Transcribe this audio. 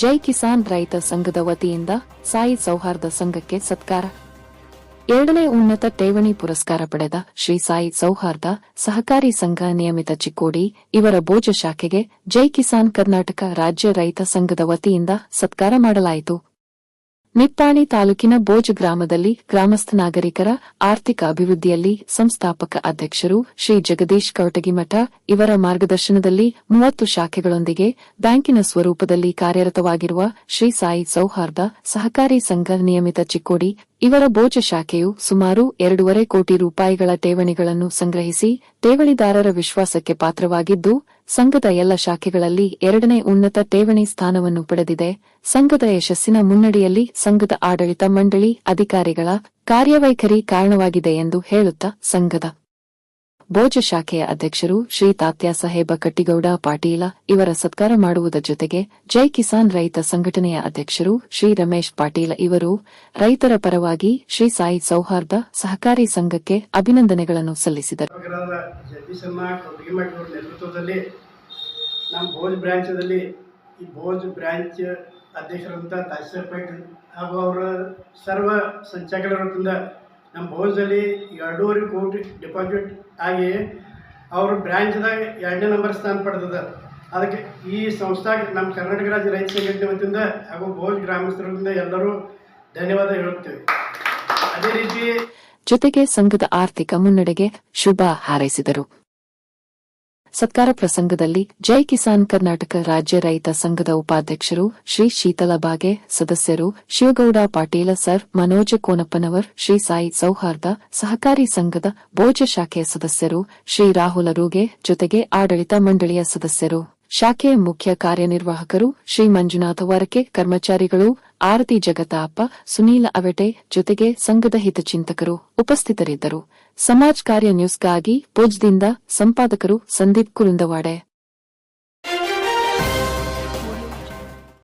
ಜೈ ಕಿಸಾನ್ ರೈತ ಸಂಘದ ವತಿಯಿಂದ ಸಾಯಿ ಸೌಹಾರ್ದ ಸಂಘಕ್ಕೆ ಸತ್ಕಾರ. ಎರಡನೇ ಉನ್ನತ ಠೇವಣಿ ಪುರಸ್ಕಾರ ಪಡೆದ ಶ್ರೀ ಸಾಯಿ ಸೌಹಾರ್ದ ಸಹಕಾರಿ ಸಂಘ ನಿಯಮಿತ ಚಿಕ್ಕೋಡಿ ಇವರ ಭೋಜ ಶಾಖೆಗೆ ಜೈ ಕಿಸಾನ್ ಕರ್ನಾಟಕ ರಾಜ್ಯ ರೈತ ಸಂಘದ ವತಿಯಿಂದ ಸತ್ಕಾರ ಮಾಡಲಾಯಿತು. ನಿಪ್ಪಾಣಿ ತಾಲೂಕಿನ ಬೋಜ್ ಗ್ರಾಮದಲ್ಲಿ ಗ್ರಾಮಸ್ಥ ನಾಗರಿಕರ ಆರ್ಥಿಕ ಅಭಿವೃದ್ಧಿಯಲ್ಲಿ ಸಂಸ್ಥಾಪಕ ಅಧ್ಯಕ್ಷರು ಶ್ರೀ ಜಗದೀಶ್ ಕೌಟಗಿಮಠ ಇವರ ಮಾರ್ಗದರ್ಶನದಲ್ಲಿ ಮೂವತ್ತು ಶಾಖೆಗಳೊಂದಿಗೆ ಬ್ಯಾಂಕಿನ ಸ್ವರೂಪದಲ್ಲಿ ಕಾರ್ಯರತವಾಗಿರುವ ಶ್ರೀ ಸಾಯಿ ಸೌಹಾರ್ದ ಸಹಕಾರಿ ಸಂಘ ನಿಯಮಿತ ಚಿಕ್ಕೋಡಿ ಇವರ ಬೋಚ ಶಾಖೆಯು ಸುಮಾರು ಎರಡೂವರೆ ಕೋಟಿ ರೂಪಾಯಿಗಳ ಠೇವಣಿಗಳನ್ನು ಸಂಗ್ರಹಿಸಿ ಠೇವಣಿದಾರರ ವಿಶ್ವಾಸಕ್ಕೆ ಪಾತ್ರವಾಗಿದ್ದು, ಸಂಘದ ಎಲ್ಲ ಶಾಖೆಗಳಲ್ಲಿ ಎರಡನೇ ಉನ್ನತ ಠೇವಣಿ ಸ್ಥಾನವನ್ನು ಪಡೆದಿದೆ. ಸಂಘದ ಯಶಸ್ಸಿನ ಮುನ್ನಡೆಯಲ್ಲಿ ಸಂಘದ ಆಡಳಿತ ಮಂಡಳಿ ಅಧಿಕಾರಿಗಳ ಕಾರ್ಯವೈಖರಿ ಕಾರಣವಾಗಿದೆ ಎಂದು ಹೇಳುತ್ತಾ, ಸಂಘದ ಬೋಜ ಶಾಖೆಯ ಅಧ್ಯಕ್ಷರು ಶ್ರೀ ತಾತ್ಯ ಸಾಹೇಬ ಕಟ್ಟಿಗೌಡ ಪಾಟೀಲ ಇವರ ಸತ್ಕಾರ ಮಾಡುವುದರ ಜೊತೆಗೆ ಜೈ ಕಿಸಾನ್ ರೈತ ಸಂಘಟನೆಯ ಅಧ್ಯಕ್ಷರು ಶ್ರೀ ರಮೇಶ್ ಪಾಟೀಲ ಇವರು ರೈತರ ಪರವಾಗಿ ಶ್ರೀ ಸಾಯಿ ಸೌಹಾರ್ದ ಸಹಕಾರಿ ಸಂಘಕ್ಕೆ ಅಭಿನಂದನೆಗಳನ್ನು ಸಲ್ಲಿಸಿದರು. ಭೋಜ್ ಭೋಜ್ ಅಧ್ಯಕ್ಷರಂತ ಹಾಗೂ ಅವರ ಸರ್ವ ಸಂಚಾಲಕರ ನಮ್ಮ ಭೋಜದಲ್ಲಿ ಎರಡೂವರೆ ಕೋಟಿ ಡಿಪಾಸಿಟ್ ಆಗಿ ಅವ್ರ ಬ್ರಾಂಚ್ದಾಗ ಎರಡನೇ ನಂಬರ್ ಸ್ಥಾನ ಪಡೆದದ. ಅದಕ್ಕೆ ಈ ಸಂಸ್ಥಾಗೆ ನಮ್ಮ ಕರ್ನಾಟಕ ರಾಜ್ಯ ರೈತ ಸಂಘಟನೆ ವತಿಯಿಂದ ಹಾಗೂ ಭೋಜ್ ಗ್ರಾಮಸ್ಥರಿಂದ ಎಲ್ಲರೂ ಧನ್ಯವಾದ ಹೇಳುತ್ತೇವೆ. ಅದೇ ರೀತಿ ಜೊತೆಗೆ ಸಂಘದ ಆರ್ಥಿಕ ಮುನ್ನಡೆಗೆ ಶುಭ ಹಾರೈಸಿದರು. ಸತ್ಕಾರ ಪ್ರಸಂಗದಲ್ಲಿ ಜೈ ಕಿಸಾನ್ ಕರ್ನಾಟಕ ರಾಜ್ಯ ರೈತ ಸಂಘದ ಉಪಾಧ್ಯಕ್ಷರು ಶ್ರೀ ಶೀತಲ ಬಾಗೆ ಸದಸ್ಯರು ಶಿವಗೌಡ ಪಾಟೀಲ ಸರ್ ಮನೋಜ ಕೋನಪ್ಪನವರ್, ಶ್ರೀ ಸಾಯಿ ಸೌಹಾರ್ದ ಸಹಕಾರಿ ಸಂಘದ ಭೋಜ ಶಾಖೆಯ ಸದಸ್ಯರು, ಶ್ರೀ ರಾಹುಲ ಜೊತೆಗೆ ಆಡಳಿತ ಮಂಡಳಿಯ ಸದಸ್ಯರು. ಶಾಖೆಯ ಮುಖ್ಯ ಕಾರ್ಯನಿರ್ವಾಹಕರು ಶ್ರೀ ಮಂಜುನಾಥ ವರಕೆ, ಕರ್ಮಚಾರಿಗಳು, ಆರತಿ ಜಗತಾಪ ಸುನೀಲ ಅವಟೆ ಜೊತೆಗೆ ಸಂಘದ ಹಿತಚಿಂತಕರು ಉಪಸ್ಥಿತರಿದ್ದರು. ಸಮಾಜ ಕಾರ್ಯ ನ್ಯೂಸ್ಗಾಗಿ ಪೋಜ್ದಿಂದ ಸಂಪಾದಕರು ಸಂದೀಪ್ ಕುರುಂದವಾಡೆ.